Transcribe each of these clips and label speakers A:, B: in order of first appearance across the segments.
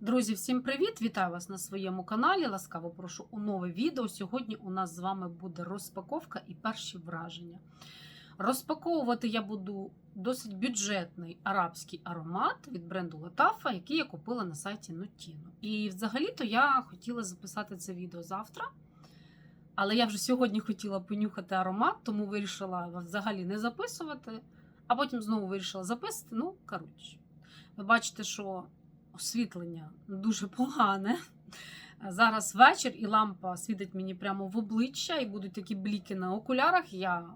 A: Друзі, всім привіт! Вітаю вас на своєму каналі. Ласкаво прошу у нове відео. Сьогодні у нас з вами буде розпаковка і перші враження. Розпаковувати я буду досить бюджетний арабський аромат від бренду Латафа, який я купила на сайті Notino. І взагалі-то я хотіла записати це відео завтра. Але я вже сьогодні хотіла понюхати аромат, тому вирішила взагалі не записувати, а потім знову вирішила записати. Ну, коротше, ви бачите, що освітлення дуже погане. Зараз вечір, і лампа світить мені прямо в обличчя, і будуть такі бліки на окулярах. Я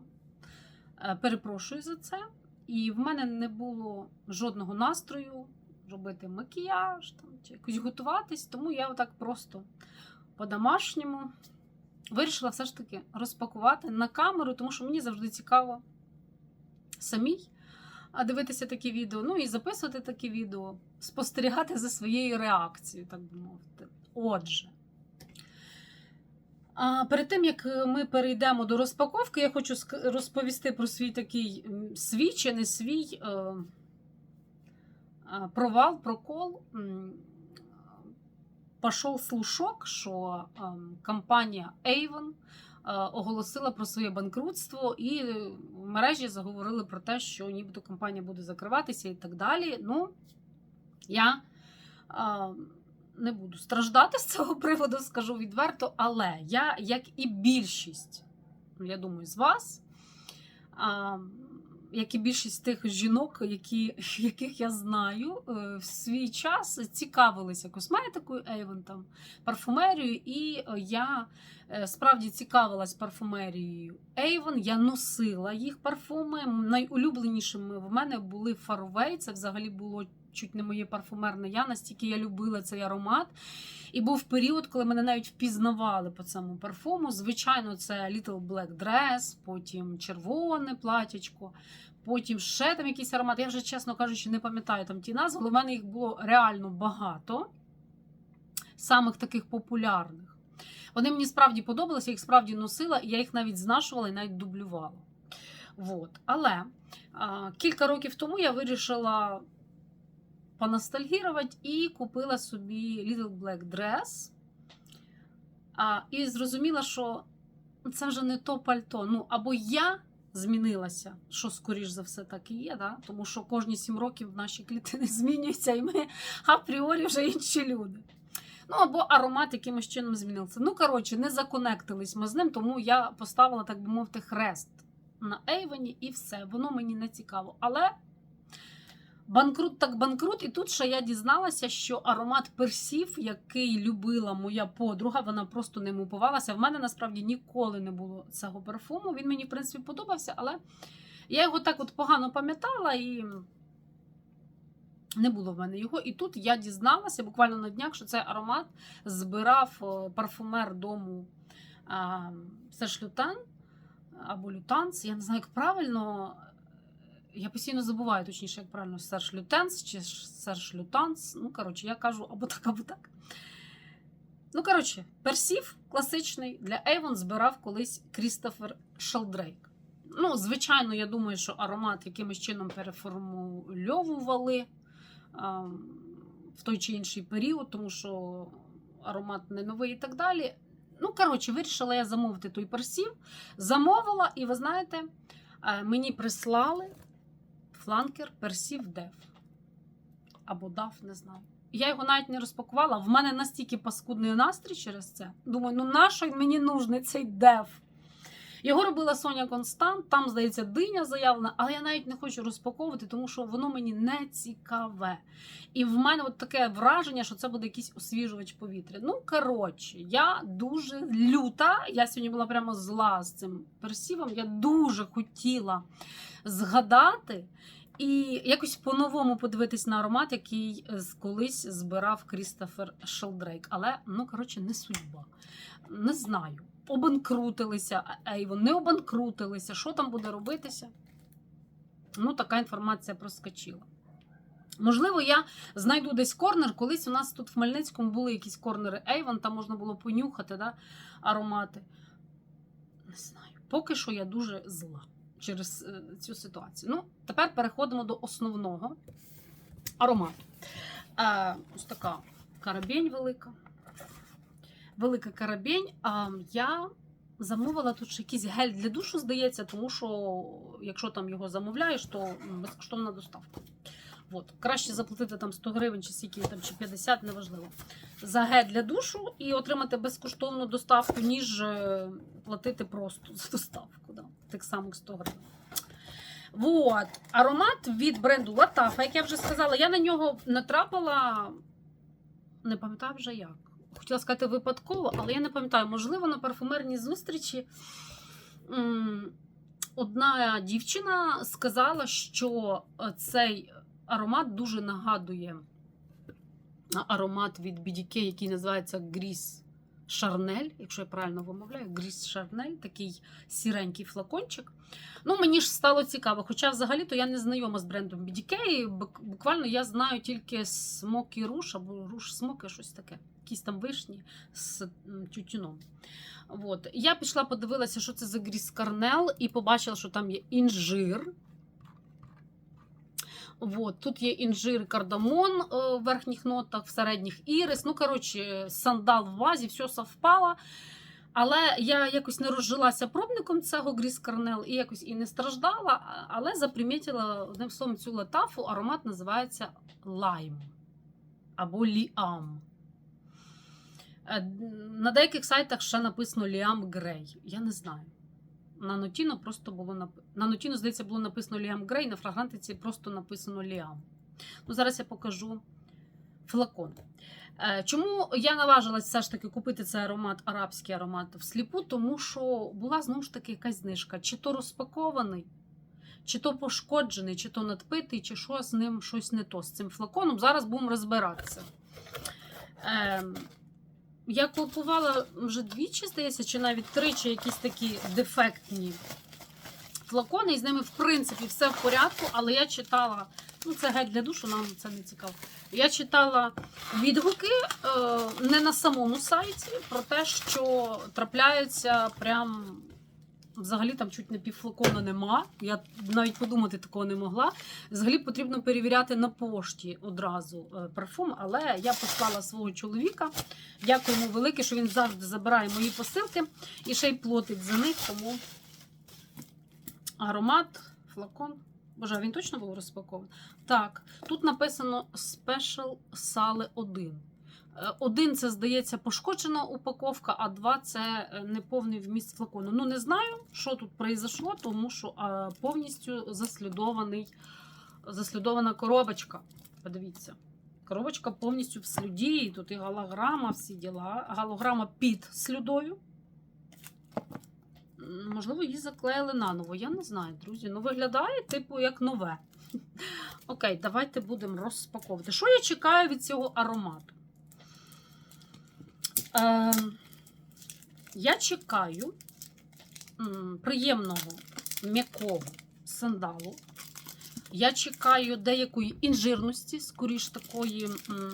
A: е, перепрошую за це. І в мене не було жодного настрою робити макіяж там, чи якось готуватись, тому я отак просто по-домашньому вирішила все ж таки розпакувати на камеру, тому що мені завжди цікаво самій а, дивитися такі відео, ну і записувати такі відео, спостерігати за своєю реакцією, так би мовити. Отже. А перед тим як ми перейдемо до розпаковки, я хочу розповісти про свій такий свій чи не свій е, е, провал, прокол. Пішов слушок, що е, компанія Avon оголосила про своє банкрутство, і в мережі заговорили про те, що нібито компанія буде закриватися і так далі. Ну, я е, не буду страждати з цього приводу, скажу відверто, але я, як і більшість, я думаю, з вас, а, як і більшість тих жінок, які, яких я знаю, е, в свій час цікавилися косметикою, Avon, там, парфумерією, і е, я е, справді цікавилась парфумерією Avon, я носила їх парфуми. Найулюбленішими в мене були Фарвей. це взагалі було чуть не моє парфумерне я, настільки я любила цей аромат. І був період, коли мене навіть впізнавали по цьому парфуму. Звичайно, це Little Black Dress, потім червоне платячко, потім ще там якийсь аромат. Я вже, чесно кажучи, не пам'ятаю там ті назви, але в мене їх було реально багато, самих таких популярних. Вони мені справді подобалися, я їх справді носила, і я їх навіть знашувала і навіть дублювала. Вот. Але а, кілька років тому я вирішила поностальгірувати і купила собі Little Black Dress. А, і зрозуміла, що це вже не то пальто. Ну, або я змінилася, що, скоріш за все, так і є, да? тому що кожні сім років наші клітини змінюються, і ми апріорі вже інші люди. Ну, або аромат якимось чином змінився. Ну, коротше, не законектились ми з ним, тому я поставила, так би мовити, хрест на Ейвені і все. Воно мені не цікаво. Але банкрут так банкрут. І тут ще я дізналася, що аромат персів, який любила моя подруга, вона просто ним упивалася. В мене насправді ніколи не було цього парфуму. Він мені, в принципі, подобався, але я його так от погано пам'ятала і. Не було в мене його. І тут я дізналася буквально на днях, що цей аромат збирав е, парфумер дому Серж Лютен або Лютанс. Я не знаю, як правильно. Я постійно забуваю, точніше, як правильно Серж Лютенс чи Серж Лютанс. Ну, коротше, я кажу або так, або так. Ну, коротше, персів класичний для Avon збирав колись Крістофер Шелдрейк. Ну, звичайно, я думаю, що аромат якимось чином переформульовували а, в той чи інший період, тому що аромат не новий і так далі. Ну, коротше, вирішила я замовити той персів. Замовила, і ви знаєте, е, мені прислали фланкер персів Дев. Або дав, не знаю. Я його навіть не розпакувала. В мене настільки паскудний настрій через це. Думаю, ну нащо мені нужний цей дев? Його робила Соня Констант, там, здається, диня заявлена, але я навіть не хочу розпаковувати, тому що воно мені не цікаве. І в мене от таке враження, що це буде якийсь освіжувач повітря. Ну, коротше, я дуже люта. Я сьогодні була прямо зла з цим персівом. Я дуже хотіла згадати. І якось по-новому подивитись на аромат, який е, колись збирав Крістофер Шелдрейк. Але, ну, коротше, не судьба. Не знаю. Обанкрутилися, Ейвон, не обанкрутилися. Що там буде робитися? Ну, така інформація проскочила. Можливо, я знайду десь корнер. Колись у нас тут в Хмельницькому були якісь корнери Avon, там можна було понюхати да, аромати. Не знаю. Поки що я дуже зла через е, цю ситуацію. Ну, тепер переходимо до основного аромату. Е, ось така карабень велика. Велика карабень. А я замовила тут ще якийсь гель для душу, здається, тому що якщо там його замовляєш, то безкоштовна доставка. От. Краще заплатити там 100 гривень чи скільки там, чи 50, неважливо. За гель для душу і отримати безкоштовну доставку, ніж е, платити просто за доставку. Да. Тих самих 100 гривень. Вот. Аромат від бренду Латафа, як я вже сказала, я на нього натрапила, не пам'ятаю вже як. Хотіла сказати випадково, але я не пам'ятаю, можливо, на парфумерній зустрічі одна дівчина сказала, що цей аромат дуже нагадує аромат від BDK, який називається Гріс Шарнель, якщо я правильно вимовляю, Гріс Шарнель, такий сіренький флакончик. Ну, мені ж стало цікаво. Хоча взагалі-то я не знайома з брендом BDK. Буквально я знаю тільки Smoky Rouge або Rouge Smoky, щось таке. Якісь там вишні з тютюном. От. Я пішла, подивилася, що це за Гріс Карнел, і побачила, що там є інжир. Вот. Тут є інжир кардамон е, в верхніх нотах, в середніх ірис. Ну, коротше, сандал в вазі, все совпало. Але я якось не розжилася пробником цього Гріс Карнел і якось і не страждала, але запримітила одним словом цю латафу. Аромат називається лайм або ліам. Е, На деяких сайтах ще написано Ліам Грей. Я не знаю. На Нотіно просто було нап... На здається, було написано Ліам Грей, на фрагрантиці просто написано Ліам. Ну, зараз я покажу флакон. Е, Чому я наважилась все ж таки купити цей аромат, арабський аромат всліпу? Тому що була знову ж таки якась знижка. Чи то розпакований, чи то пошкоджений, чи то надпитий, чи що з ним щось не то з цим флаконом. Зараз будемо розбиратися. Ем, я купувала вже двічі, здається, чи навіть тричі якісь такі дефектні флакони, і з ними, в принципі, все в порядку, але я читала, ну це геть для душу, нам це не цікаво. Я читала відгуки е, не на самому сайті про те, що трапляються прям. Взагалі там чуть не півфлакона нема. Я навіть подумати такого не могла. Взагалі потрібно перевіряти на пошті одразу е, парфум, але я послала свого чоловіка. Дякую йому велике, що він завжди забирає мої посилки і ще й платить за них. Тому аромат, флакон. Боже, він точно був розпакований? Так, тут написано Special Sale 1. Е, Один це, здається, пошкоджена упаковка, а два це е, неповний вміст флакону. Ну, не знаю, що тут произошло, тому що а, повністю заслідований, заслідована коробочка. Подивіться. Коробочка повністю в слюді, і тут і голограма, всі діла. Голограма під слюдою. Можливо, її заклеїли наново. Я не знаю, друзі. Ну, виглядає, типу, як нове. Окей, давайте будемо розпаковувати. Що я чекаю від цього аромату? Е, я чекаю приємного м'якого сандалу. Я чекаю деякої інжирності, скоріш такої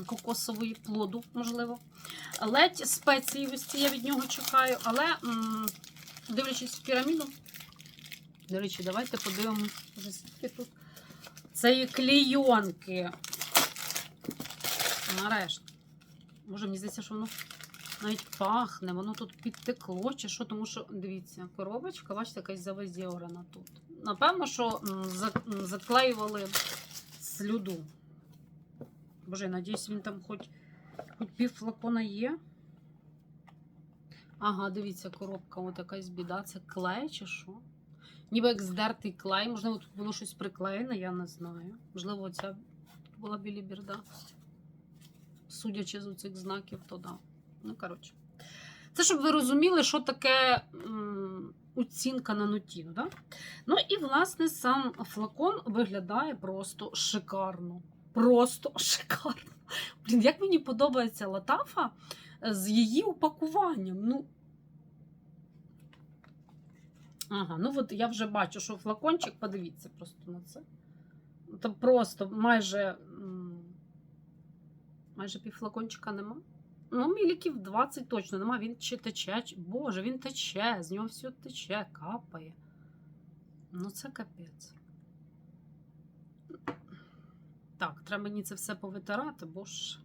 A: кокосової плоду, можливо. Ледь спеціївості я від нього чекаю, але дивлячись в піраміду. До речі, давайте подивимося, скільки тут цієї клейонки. Нарешті. Може, мені здається, що воно навіть пахне, воно тут підтекло чи що, тому що, дивіться, коробочка, бачите, якась завезіорана тут. Напевно, що заклеювали слюду. Боже, я надіюсь, він там хоч, хоч пів флакона є. Ага, дивіться, коробка, от якась біда. Це клей чи що? Ніби як здертий клей. Можливо, тут було щось приклеєне, я не знаю. Можливо, ця була біліберда. Судячи з цих знаків, то да. Ну, коротше. Це щоб ви розуміли, що таке м, оцінка на нотіну. Да? Ну і, власне, сам флакон виглядає просто шикарно. Просто шикарно. Блін, як мені подобається латафа з її упакуванням. Ну, Ага, ну от я вже бачу, що флакончик, подивіться просто на це. Це просто майже. Майже пів флакончика нема. Ну, міліків 20 точно нема. Він чи тече. Боже, він тече, з нього все тече, капає. Ну, це капець. Так, треба мені це все повитирати, бо ж.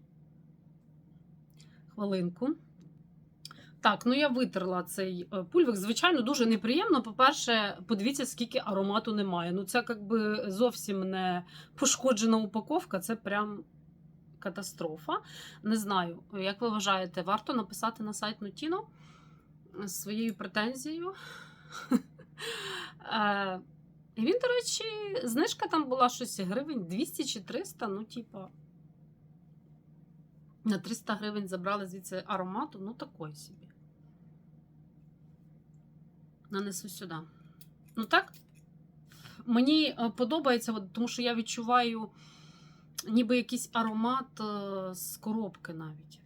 A: Хвилинку. Так, ну я витерла цей е, пульвик. Звичайно, дуже неприємно. По-перше, подивіться, скільки аромату немає. Ну, це якби зовсім не пошкоджена упаковка, це прям катастрофа. Не знаю, як ви вважаєте, варто написати на сайт з своєю претензією. Е, І він, до речі, знижка там була щось гривень 200 чи 300, ну, типа. На 300 гривень забрали звідси аромату, ну такой собі. Нанесу сюди. Ну так, мені е, подобається, тому що я відчуваю ніби якийсь аромат е, з коробки навіть.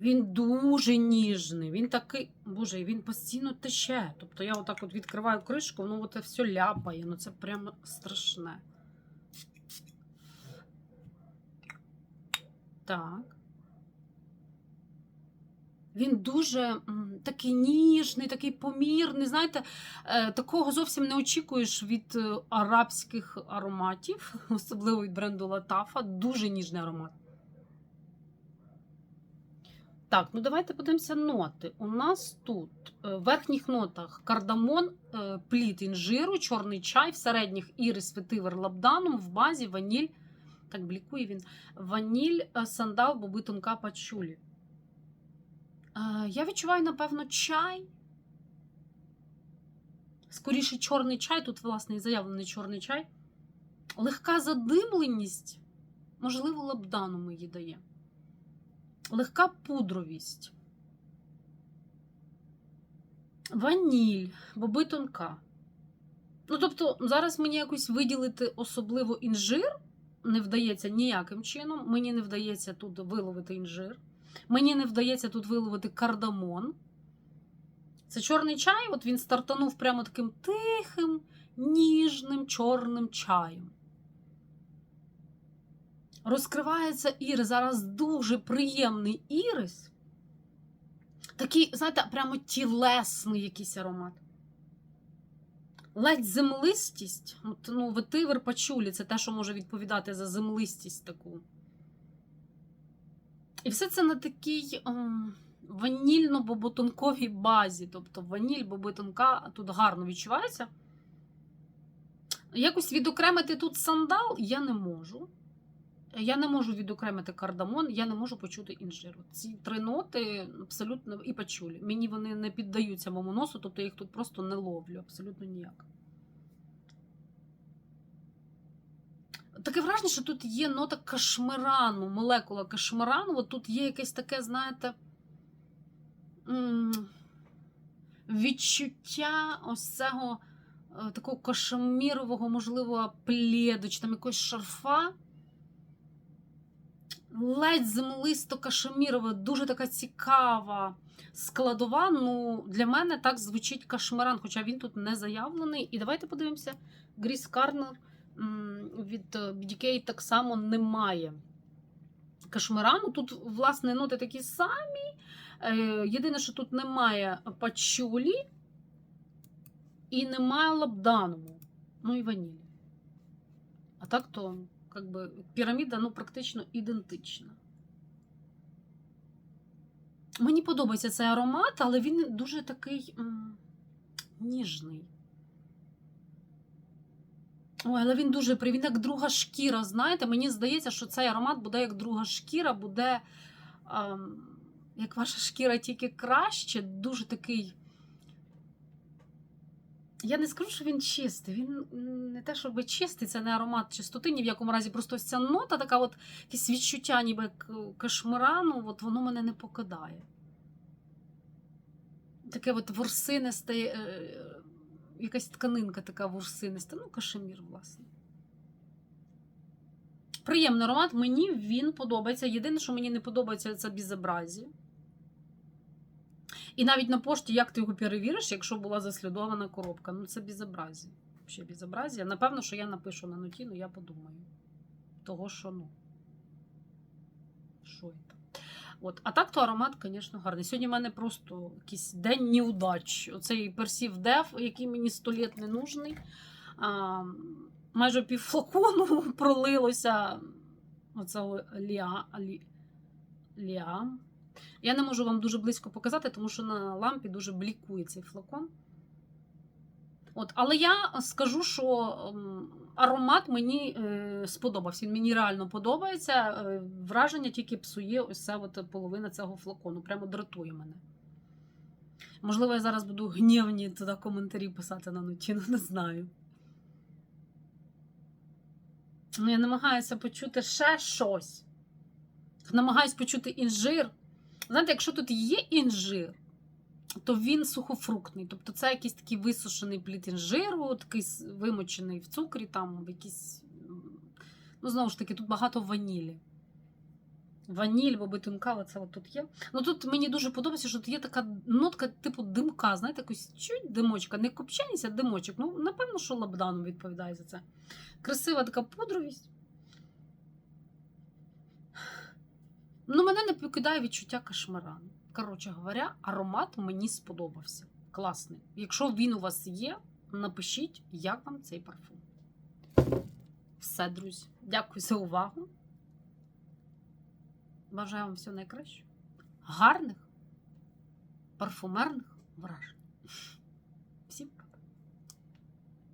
A: Він дуже ніжний, він такий, боже, він постійно тече. Тобто я отак от відкриваю кришку, воно от все ляпає, ну це прямо страшне. Так. Він дуже такий ніжний, такий помірний. Знаєте, е, такого зовсім не очікуєш від е, арабських ароматів, особливо від бренду Латафа. Дуже ніжний аромат. Так, ну давайте подивимося ноти. У нас тут е, в верхніх нотах кардамон, плід інжиру, чорний чай, в середніх ірис, ветивер, лабданум, в базі ваніль. Так, блікує він. Ваніль, сандал, боби пачулі. Е, Я відчуваю, напевно, чай. Скоріше, чорний чай. Тут, власне, і заявлений чорний чай. Легка задимленість, можливо, лабданом її дає. Легка пудровість. Ваніль, боби тонка. Ну, тобто, зараз мені якось виділити особливо інжир не вдається ніяким чином. Мені не вдається тут виловити інжир. Мені не вдається тут виловити кардамон. Це чорний чай, от він стартанув прямо таким тихим, ніжним чорним чаєм. Розкривається ірис. Зараз дуже приємний ірис. Такий, знаєте, прямо тілесний якийсь аромат. Ледь землистість. От, ну, ветивер пачулі це те, що може відповідати за землистість таку. І все це на такій ем, ванільно-боботонковій базі. Тобто ваніль, боботонка тут гарно відчувається. Якось відокремити тут сандал я не можу. Я не можу відокремити кардамон, я не можу почути інжиру. Ці три ноти абсолютно і пачулі. Мені вони не піддаються моєму носу, тобто я їх тут просто не ловлю, абсолютно ніяк. Таке враження, що тут є нота кашмирану, молекула кашмирану. От тут є якесь таке, знаєте, відчуття ось цього е, такого кашемірового, можливо, пледу, чи там якогось шарфа. Ледь землисто кашемірова, дуже така цікава складова. Ну, для мене так звучить кашмиран, хоча він тут не заявлений. І давайте подивимося, Гріс Карнер від е, BDK так само немає кашмирану. Тут, власне, ноти такі самі. Е, Єдине, що тут немає пачулі і немає лабданому, ну і ванілі. А так то, как би, піраміда ну, практично ідентична. Мені подобається цей аромат, але він дуже такий м, ніжний. Ой, але він дуже він як друга шкіра. Знаєте, мені здається, що цей аромат буде як друга шкіра, буде ем, як ваша шкіра тільки краще, дуже такий. Я не скажу, що він чистий. Він не те, щоб чистий, це не аромат чистоти, ні в якому разі. Просто ось ця нота, така от якесь відчуття, ніби кашмирану, от воно мене не покидає. Таке от ворсинисте, е, якась тканинка така ворсиниста, ну, кашемір, власне. Приємний аромат, мені він подобається. Єдине, що мені не подобається, це безобразі. І навіть на пошті, як ти його перевіриш, якщо була заслідована коробка. Ну, це безобразі. Взагалі безобразія. Напевно, що я напишу на ноті, ну я подумаю. Того, що ну. Що це? От. А так то аромат, звісно, гарний. Сьогодні в мене просто якийсь день неудач. Оцей персів дев, який мені сто літ не нужний. А, майже пів флакону пролилося. Оце ліа, лі, Ліам. Я не можу вам дуже близько показати, тому що на лампі дуже блікує цей флакон. От, але я скажу, що ем, аромат мені е, сподобався. Він мені реально подобається. Е, враження тільки псує ось ця от половина цього флакону. Прямо дратує мене. Можливо, я зараз буду гнівні туди коментарі писати на ночі, ну не знаю. Ну, я намагаюся почути ще щось. Намагаюсь почути інжир. Знаєте, якщо тут є інжир, то він сухофруктний. Тобто це якийсь такий висушений плід інжиру, такий вимочений в цукрі, там в якийсь. м, Ну, знову ж таки, тут багато ванілі. Ваніль, бобитин кава, це от тут є. Ну тут мені дуже подобається, що тут є така нотка, типу димка, знаєте, якось чуть димочка, не копченість, а димочок. Ну, напевно, що лабданом відповідає за це. Красива така пудровість. Ну, мене не покидає відчуття кашмарану. Коротше говоря, аромат мені сподобався. Класний. Якщо він у вас є, напишіть, як вам цей парфум. Все, друзі. Дякую за увагу. Бажаю вам всього найкращого. Гарних, парфумерних вражень.